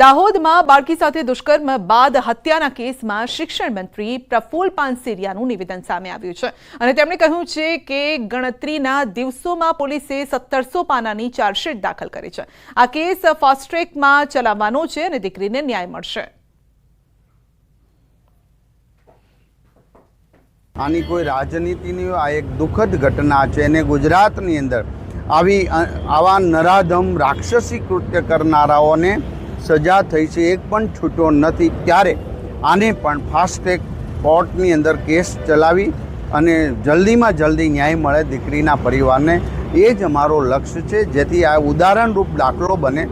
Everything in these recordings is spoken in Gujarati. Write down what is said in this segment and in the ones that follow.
દાહોદમાં બાળકી સાથે દુષ્કર્મ બાદ હત્યાના કેસમાં શિક્ષણ મંત્રી પ્રફુલ પાનસેરિયાનું નિવેદન સામે આવ્યું છે. અને તેમણે કહ્યું છે કે ગણતરીના દિવસોમાં પોલીસે સત્તરસો પાનાની ચાર્જશીટ દાખલ કરી છે. આ કેસ ફાસ્ટ ટ્રેકમાં ચલાવવાનો છે અને દીકરીને ન્યાય મળશે. આની કોઈ રાજનીતિની આ એક દુઃખદ ઘટના છે. અને ગુજરાતની અંદર આવી આવા નરાધમ રાક્ષસી કૃત્ય કરનારાઓને સજા થઈ છે, એક પણ છૂટો નથી. ત્યારે આને પણ ફાસ્ટ કોર્ટની અંદર કેસ ચલાવી અને જલ્દીમાં જલ્દી ન્યાય મળે દીકરીના પરિવારને. એ જ અમારો લક્ષ્ય છે, જેથી આ ઉદાહરણરૂપ દાખલો બને.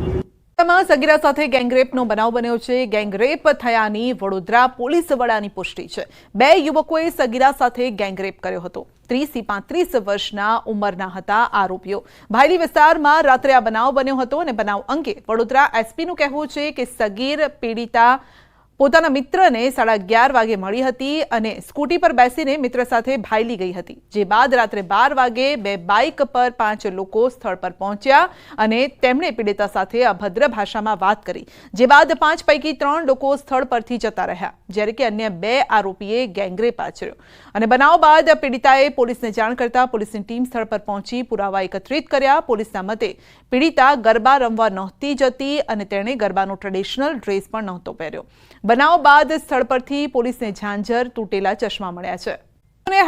માં સગીરા સાથે ગેંગરેપનો બનાવ બન્યો છે. ગેંગરેપ થયાની વડોદરા પોલીસ વડાની પુષ્ટિ છે. બે યુવકોએ સગીરા સાથે ગેંગરેપ કર્યો હતો. ત્રીસથી પાંત્રીસ વર્ષના ઉંમરના હતા આરોપીઓ. ભાયલી વિસ્તારમાં રાત્રે આ બનાવ બન્યો હતો અને બનાવ અંગે વડોદરા એસપીનું કહેવું છે કે સગીર પીડિતા પોતાના મિત્રને સાડા અગિયાર વાગે મળી હતી અને સ્કૂટી પર બેસીને મિત્ર સાથે ભાયલી ગઈ હતી, જે બાદ રાત્રે બાર વાગે બે બાઇક પર પાંચ લોકો સ્થળ પર પહોંચ્યા અને તેમણે પીડિતા સાથે અભદ્ર ભાષામાં વાત કરી, જે બાદ પાંચ પૈકી ત્રણ લોકો સ્થળ પરથી જતા રહ્યા, જ્યારે કે અન્ય બે આરોપીએ ગેંગરેપ આચર્યો. અને બનાવ બાદ પીડિતાએ પોલીસને જાણ કરતા પોલીસની ટીમ સ્થળ પર પહોંચી પુરાવા એકત્રિત કર્યા. પોલીસના મતે, પીડિતા ગરબા રમવા નહોતી જતી અને તેણે ગરબાનો ટ્રેડિશનલ ડ્રેસ પણ નહોતો પહેર્યો. બનાવ બાદ સ્થળ પરથી પોલીસને ઝાંઝર તૂટેલા ચશ્મા મળ્યા છે.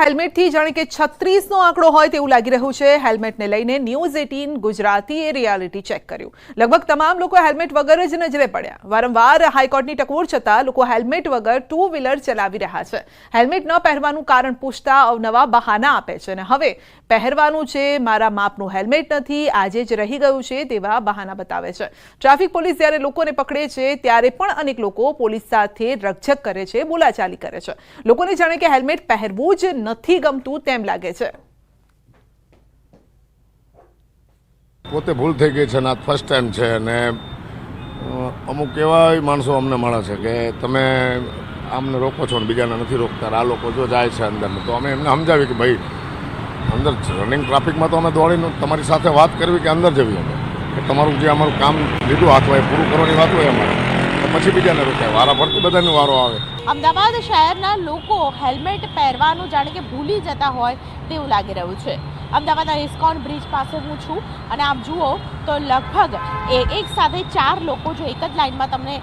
હેલ્મેટથી જાણે કે છત્રીસનો આંકડો હોય તેવું લાગી રહ્યું છે. હેલ્મેટને લઈને ન્યૂઝ એટીન ગુજરાતીએ રિયાલિટી ચેક કર્યું. લગભગ તમામ લોકો હેલ્મેટ વગર જ નજરે પડ્યા. વારંવાર હાઈકોર્ટની ટકોર છતાં લોકો હેલ્મેટ વગર ટુ વ્હીલર ચલાવી રહ્યા છે. હેલ્મેટ ન પહેરવાનું કારણ પૂછતા અવનવા બહાના આપે છે અને હવે પહેરવાનું છે, મારા માપનું હેલ્મેટ નથી, આજે જ રહી ગયું છે તેવા બહાના બતાવે છે. ટ્રાફિક પોલીસ જ્યારે લોકોને પકડે છે, ત્યારે પણ અનેક લોકો પોલીસ સાથે રકઝક કરે છે, બોલાચાલી કરે છે. લોકોને જાણે કે હેલ્મેટ પહેરવું જ નથી ગમતું તેમ લાગે છે. પોતે ભૂલ થઈ ગઈ છે ને આ ફર્સ્ટ ટાઈમ છે અને અમુક એવા માણસો અમને મળે છે કે તમે આમને રોકો છો ને બીજાને નથી રોકતા આ લોકો જો જાય છે અંદર તો અમે એમને સમજાવી કે ભાઈ, અંદર રનિંગ ટ્રાફિકમાં તો અમે દોડીને તમારી સાથે વાત કરવી કે અંદર જવી અમે? કે તમારું જે અમારું કામ લીધું હાથમાં એ પૂરું કરવાની વાત હોય અમારે. પછી બીજાને રોકાય. વારા ફરતી બધાને વારો આવે. અમદાવાદ શહેરના લોકો હેલ્મેટ પહેરવાનું જાણે કે ભૂલી જતા હોય તેવું લાગી રહ્યું છે. અમદાવાદના ઇસ્કોન બ્રિજ પાસે હું છું. અને આપ જુઓ તો લગભગ એક સાથે ચાર લોકો જો એક જ લાઇનમાં તમને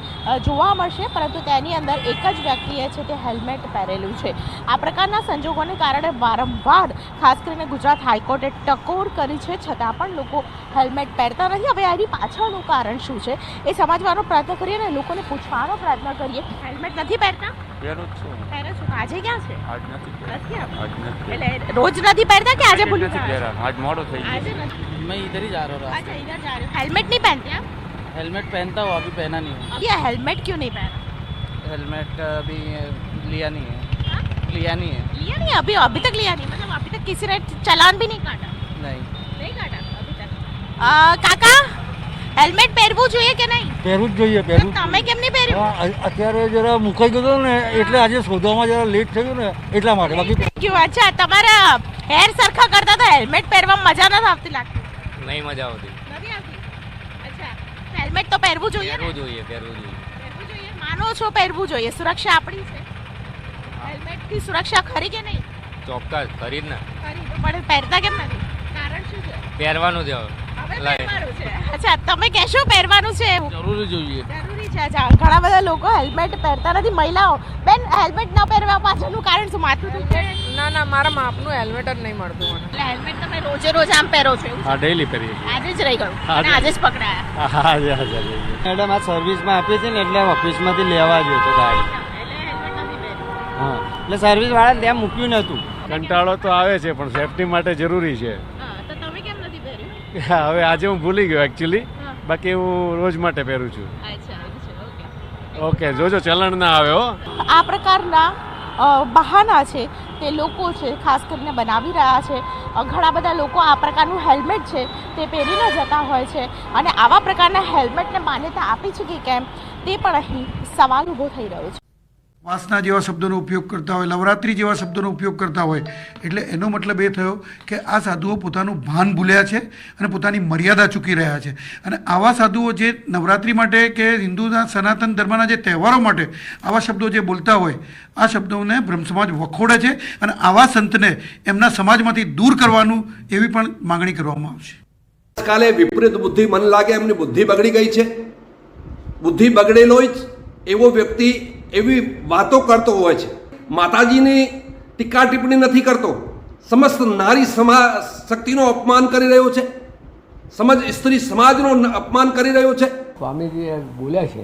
જોવા મળશે. પરંતુ તેની અંદર એક જ વ્યક્તિએ છે તે હેલ્મેટ પહેરેલું છે. આ પ્રકારના સંજોગોને કારણે વારંવાર ખાસ કરીને ગુજરાત હાઈકોર્ટે ટકોર કરી છે. છતાં પણ લોકો હેલ્મેટ પહેરતા નથી. હવે આની પાછળનું કારણ શું છે? એ સમજવાનો પ્રયત્ન કરીએ અને લોકોને પૂછવાનો પ્રયત્ન કરીએ. હેલ્મેટ નથી પહેરતા? પહેરું જ છું પહેરે છો આજે ક્યાં છે આજ નથી પહેર્યું. નથી આવતા? આજ નથી પહેર્યું. એટલે રોજ નથી પહેરતા કે આજે ભૂલી નથી ગયા પહેર્યા. આજ મોડું થઈ આજે ગયું નથી मैं इधर ही जा रहा हूँ अच्छा इधर जा रहे हो हेलमेट नहीं पहनते आप हेलमेट पहनता हूँ अभी पहना नहीं है ये हेलमेट क्यों नहीं पहना हेलमेट अभी लिया नहीं है हाँ? लिया नहीं है लिया नहीं अभी अभी तक लिया नहीं मतलब अभी तक किसी ने चालान भी नहीं काटा नहीं नहीं काटा अभी तक आ, काका હેલ્મેટ પહેરવું જોઈએ કે નહીં? પહેરવું જ જોઈએ પહેરવું તમે કેમ નહીં પહેર્યું? અત્યારે જરા મુકાઈ ગયો ને એટલે આજે શોધવામાં જરા લેટ થયું ને એટલા માટે. બાકી અચ્છા તમારા હેર સરખા કરતા તો હેલ્મેટ પહેરવામાં મજા નથી આવતી લાગતી. નહીં મજા આવતી. નથી આવતી? અચ્છા હેલ્મેટ તો પહેરવું જોઈએ પહેરવું જોઈએ પહેરવું જોઈએ. પહેરવું જોઈએ? માનો છો પહેરવું જોઈએ? સુરક્ષા આપણી છે. હેલ્મેટથી સુરક્ષા ખરી કે નહીં? ચોક્કસ ખરી ને. ખરી પણ પહેરતા કેમ નથી? કારણ શું છે? પહેરવાનું જ હવે. અચ્છા તમે કે પહેરવાનું છે? જરૂરી જોઈએ. ઘણા બધા લોકો હેલ્મેટ પહેરતા નથી મહિલાઓ. બેન હેલ્મેટ ન પહેરવા પાછળનું કારણ શું? માથું ના ના મારા માપનું હેલ્મેટ જ નહીં મળતું મને. હેલ્મેટ તમે રોજે રોજ આમ પહેરો છો હા ડેઈલી પહેરીએ આજે જ રહી ગયું. આજે જ પકડાયા. હા આજે આજે મેડમ આ સર્વિસમાં આપીએ છે ને એટલે ઓફિસમાંથી લેવા જોઈએ તો ગાડી. હા એટલે સર્વિસ વાળા ત્યાં મૂક્યું નહોતું. કંટાળો તો આવે છે પણ સેફટી માટે જરૂરી છે. હવે આજે હું ભૂલી ગયો એકચ્યુઅલી. બાકી હું રોજ માટે પહેરું છું. ઓકે. જોજો ચલણ ના આવે હો. આ પ્રકારના બહાના છે તે લોકો છે ખાસ કરીને બનાવી રહ્યા છે. ઘણા બધા લોકો આ પ્રકારનું હેલ્મેટ છે તે પહેરીને જતા હોય છે અને આવા પ્રકારના હેલ્મેટને માન્યતા આપી છે કે કેમ તે પણ અહીં સવાલ ઊભો થઈ રહ્યો છે. વાસના જેવા શબ્દોનો ઉપયોગ કરતા હોય, નવરાત્રિ જેવા શબ્દોનો ઉપયોગ કરતા હોય, એટલે એનો મતલબ એ થયો કે આ સાધુઓ પોતાનું ભાન ભૂલ્યા છે અને પોતાની મર્યાદા ચૂકી રહ્યા છે. અને આવા સાધુઓ જે નવરાત્રિ માટે કે હિન્દુના સનાતન ધર્મના જે તહેવારો માટે આવા શબ્દો જે બોલતા હોય, આ શબ્દોને બ્રહ્મ સમાજ વખોડે છે અને આવા સંતને એમના સમાજમાંથી દૂર કરવાનું એવી પણ માગણી કરવામાં આવશે. કાલે વિપરીત બુદ્ધિ મન લાગે એમની બુદ્ધિ બગડી ગઈ છે. બુદ્ધિ બગડેલો જ એવો વ્યક્તિ એવી વાતો કરતો હોય છે. માતાજીની ટીકા ટિપ્પણી નથી કરતો. સમસ્ત નારી સમા શક્તિનો અપમાન કરી રહ્યો છે. સમજ સ્ત્રી સમાજનો અપમાન કરી રહ્યો છે. સ્વામીજી બોલ્યા છે,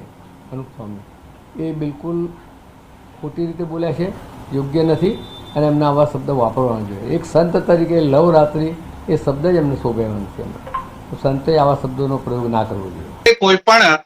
અનુપ સ્વામી. એ બિલકુલ ખોટી રીતે બોલ્યા છે, યોગ્ય નથી અને એમના આવા શબ્દ વાપરવાના જોઈએ. એક સંત તરીકે લવરાત્રિ એ શબ્દ જ એમને શોભેવાનો છે એમને. સંતે આવા શબ્દોનો પ્રયોગ ના કરવો જોઈએ. કોઈ પણ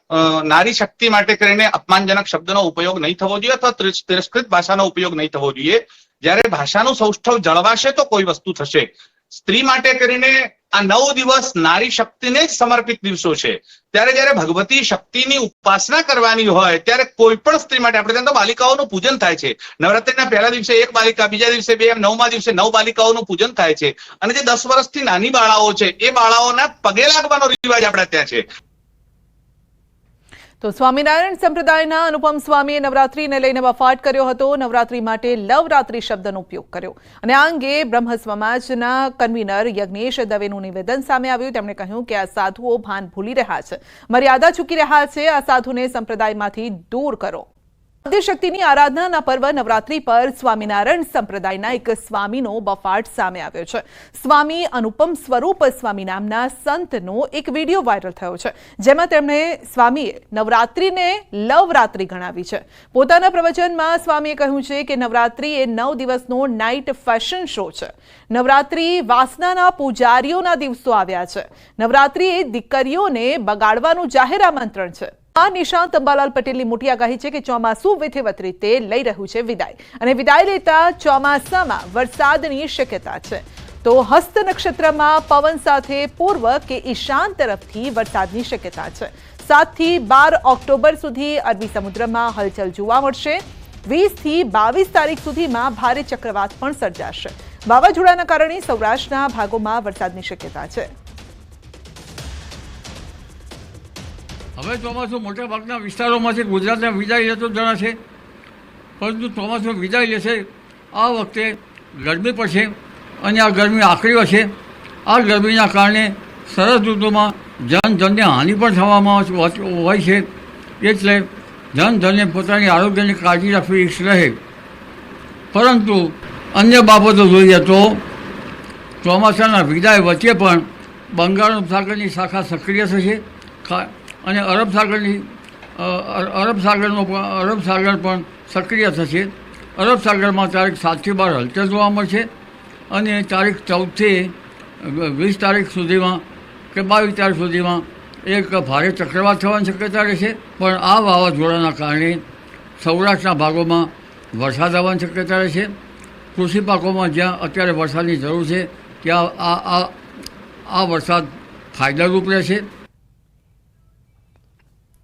નારી શક્તિ માટે કરીને અપમાનજનક શબ્દનો ઉપયોગ નહીં થવો જોઈએ અથવા તિરસ્કૃત ભાષાનો ઉપયોગ નહીં થવો જોઈએ. જ્યારે ભાષાનું સૌષ્ઠવ જળવાશે તો કોઈ વસ્તુ થશે. સ્ત્રી માટે કરીને આ નવ દિવસ નારી શક્તિને સમર્પિત દિવસો છે. ત્યારે જ્યારે ભગવતી શક્તિની ઉપાસના કરવાની હોય, ત્યારે કોઈ પણ સ્ત્રી માટે, આપણે તો બાલિકાઓનું પૂજન થાય છે. નવરાત્રીના પહેલા દિવસે એક બાલિકા, બીજા દિવસે બે, એમ નવમા દિવસે નવ બાલિકાઓનું પૂજન થાય છે. અને જે દસ વર્ષથી નાની બાળાઓ છે, એ બાળાઓના પગે લાગવાનો રિવાજ આપણા ત્યાં છે. તો સ્વામિનારાયણ સંપ્રદાયના અનુપમ સ્વામીએ નવરાત્રીને લઈને વફાટ કર્યો હતો. નવરાત્રી માટે લવરાત્રી શબ્દનો ઉપયોગ કર્યો. અને આ અંગે બ્રહ્મ સમાજના કન્વીનર યજ્ઞેશ દવેનું નિવેદન સામે આવ્યું. તેમણે કહ્યું કે આ સાધુઓ ભાન ભૂલી રહ્યા છે. મર્યાદા ચૂકી રહ્યા છે. આ સાધુને સંપ્રદાયમાંથી દૂર કરો. આદ્યશક્તિની આરાધનાના પર્વ નવરાત્રી પર સ્વામિનારાયણ સંપ્રદાયના એક સ્વામીનો બફાટ સામે આવ્યો છે. સ્વામી અનુપમ સ્વરૂપ સ્વામી નામના સંતનો એક વીડિયો વાયરલ થયો છે, જેમાં તેમણે સ્વામીએ નવરાત્રીને લવરાત્રી ગણાવી છે. પોતાના પ્રવચનમાં સ્વામીએ કહ્યું છે કે નવરાત્રી એ નવ દિવસનો નાઇટ ફેશન શો છે. નવરાત્રી વાસનાના પૂજારીઓના દિવસો આવ્યા છે. નવરાત્રી એ દીકરીઓને બગાડવાનું જાહેર આમંત્રણ છે. આ નિશાંત અંબાલાલ પટેલની મોટી આગાહી છે કે ચોમાસું વિધિવત રીતે લઈ રહ્યું છે વિદાય. અને વિદાય લેતા ચોમાસામાં વરસાદની શક્યતા છે. તો હસ્ત નક્ષત્રમાં પવન સાથે પૂર્વ કે ઈશાન તરફથી વરસાદની શક્યતા છે. સાતથી બાર ઓક્ટોબર સુધી અરબી સમુદ્રમાં હલચલ જોવા મળશે. વીસથી બાવીસ તારીખ સુધીમાં ભારે ચક્રવાત પણ સર્જાશે. વાવાઝોડાના કારણે સૌરાષ્ટ્રના ભાગોમાં વરસાદની શક્યતા છે. હવે ચોમાસું મોટા ભાગના વિસ્તારોમાંથી ગુજરાતને વિદાય લેતો જણાશે પરંતુ ચોમાસું વિદાય લેશે. આ વખતે ગરમી પડશે અને આ ગરમી આકરી હશે. આ ગરમીના કારણે સરસ ઋતુમાં જનધનને હાનિ પણ થવામાં હોય છે. એટલે જનધનને પોતાની આરોગ્યની કાળજી રાખવી રહે. પરંતુ અન્ય બાબતો જોઈએ તો, ચોમાસાના વિદાય વચ્ચે પણ બંગાળનું સાગરની શાખા સક્રિય થશે. અને અરબ સાગરની અરબ સાગરનો અરબ સાગર પણ સક્રિય થશે. અરબ સાગરમાં તારીખ સાતથી બાર હલચલ જોવા મળશે અને તારીખ ચૌદથી વીસ તારીખ સુધીમાં કે બાવીસ તારીખ સુધીમાં એક ભારે ચક્રવાત થવાની શક્યતા રહેશે. પણ આ વાવાઝોડાના કારણે સૌરાષ્ટ્રના ભાગોમાં વરસાદ આવવાની શક્યતા રહેશે. કૃષિ પાકોમાં જ્યાં અત્યારે વરસાદની જરૂર છે, ત્યાં આ આ વરસાદ ફાયદારૂપ રહેશે.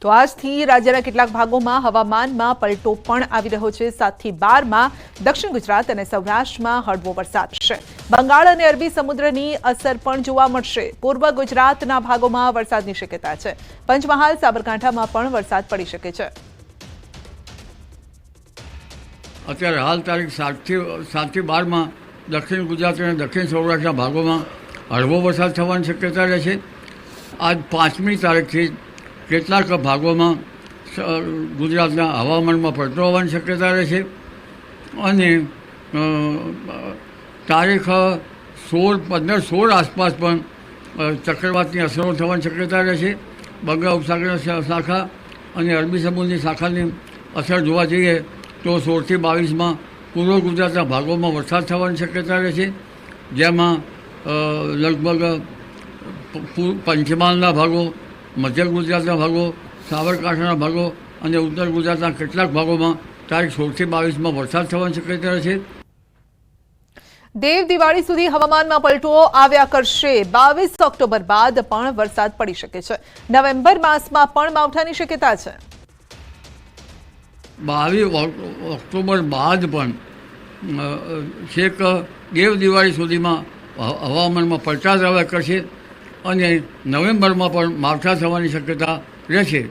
તો આજથી રાજ્યના કેટલાક ભાગોમાં હવામાનમાં પલટો પણ આવી રહ્યો છે. સાતથી બારમાં દક્ષિણ ગુજરાત અને સૌરાષ્ટ્રમાં હળવો વરસાદ છે. બંગાળ અને અરબી સમુદ્રની અસર પણ જોવા મળશે. પૂર્વ ગુજરાતના ભાગોમાં વરસાદની શક્યતા છે. પંચમહાલ, સાબરકાંઠામાં પણ વરસાદ પડી શકે છે. અત્યારે હાલ તારીખ સાતથી સાતથી બારમાં દક્ષિણ ગુજરાત અને દક્ષિણ સૌરાષ્ટ્રના ભાગોમાં હળવો વરસાદ થવાની શક્યતા રહેશે આજ પાંચમી તારીખથી કેટલાક ભાગોમાં ગુજરાતના હવામાનમાં પડતો હોવાની શક્યતા રહેશે અને તારીખ સોળ, પંદર સોળ આસપાસ પણ ચક્રવાતની અસરો થવાની શક્યતા રહેશે બંગાળ ઉપસાગરની શાખા અને અરબી સમુદ્રની શાખાની અસર જોવા જઈએ તો સોળથી બાવીસમાં પૂર્વ ગુજરાતના ભાગોમાં વરસાદ થવાની શક્યતા રહેશે જેમાં લગભગ પંચમહાલના ભાગો મધ્ય ગુજરાતના ભાગો સાબરકાંઠાના ભાગો અને ઉત્તર ગુજરાતના કેટલાક ભાગોમાં તારીખ સોળથી બાવીસમાં વરસાદ થવાની શક્યતા છે. દેવ દિવાળી સુધી હવામાનમાં પલટો આવ્યા કરશે. બાવીસ ઓક્ટોબર બાદ પણ વરસાદ પડી શકે છે. નવેમ્બર માસમાં પણ માવઠાની શક્યતા છે. બાવીસ ઓક્ટોબર બાદ પણ છેક દેવ દિવાળી સુધીમાં હવામાનમાં પલટા આવ્યા કરશે. અને નવેમ્બરમાં પણ માવઠા થવાની શક્યતા રહેશે.